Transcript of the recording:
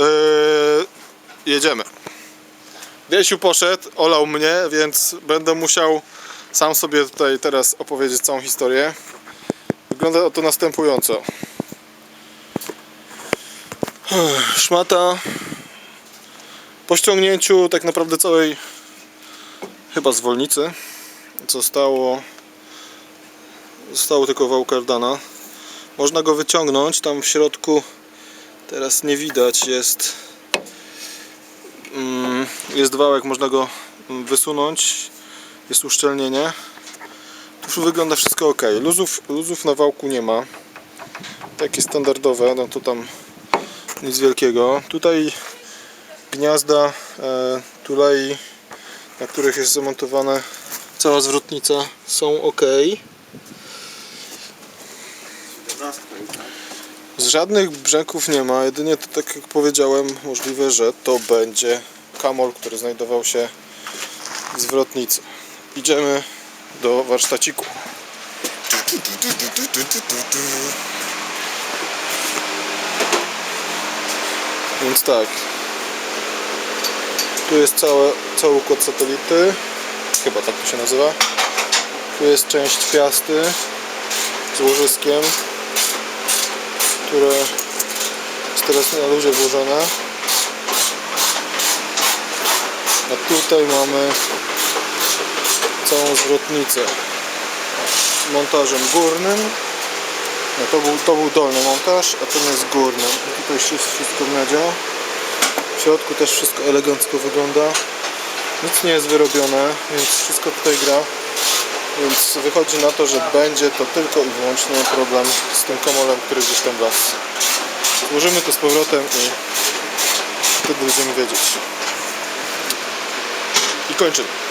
Yy, jedziemy. Wiesiu poszedł, olał mnie, więc będę musiał sam sobie tutaj teraz opowiedzieć całą historię. Wygląda to następująco. Szmata po ściągnięciu tak naprawdę całej chyba zwolnicy zostało zostało tylko wał kardana. Można go wyciągnąć, tam w środku teraz nie widać, jest mm, jest wałek, można go mm, wysunąć, jest uszczelnienie. Tu wygląda wszystko ok. Luzów, luzów na wałku nie ma. Takie standardowe, no to tam nic wielkiego. Tutaj gniazda e, tulei, na których jest zamontowana cała zwrotnica są ok. Z żadnych brzęków nie ma, jedynie to tak jak powiedziałem, możliwe, że to będzie kamol, który znajdował się w zwrotnicy. Idziemy do warsztaciku. Więc tak. Tu jest całe, cały układ satelity. Chyba tak to się nazywa. Tu jest część piasty z łożyskiem, które jest teraz na luzie włożone. A tutaj mamy całą zwrotnicę montażem górnym. No to, był, to był dolny montaż, a ten jest górny. I tutaj wszystko w miodzie. W środku też wszystko elegancko wygląda. Nic nie jest wyrobione, więc wszystko tutaj gra. Więc wychodzi na to, że będzie to tylko i wyłącznie problem z tym komolem, który gdzieś tam las. Złożymy to z powrotem i wtedy będziemy wiedzieć. I kończymy.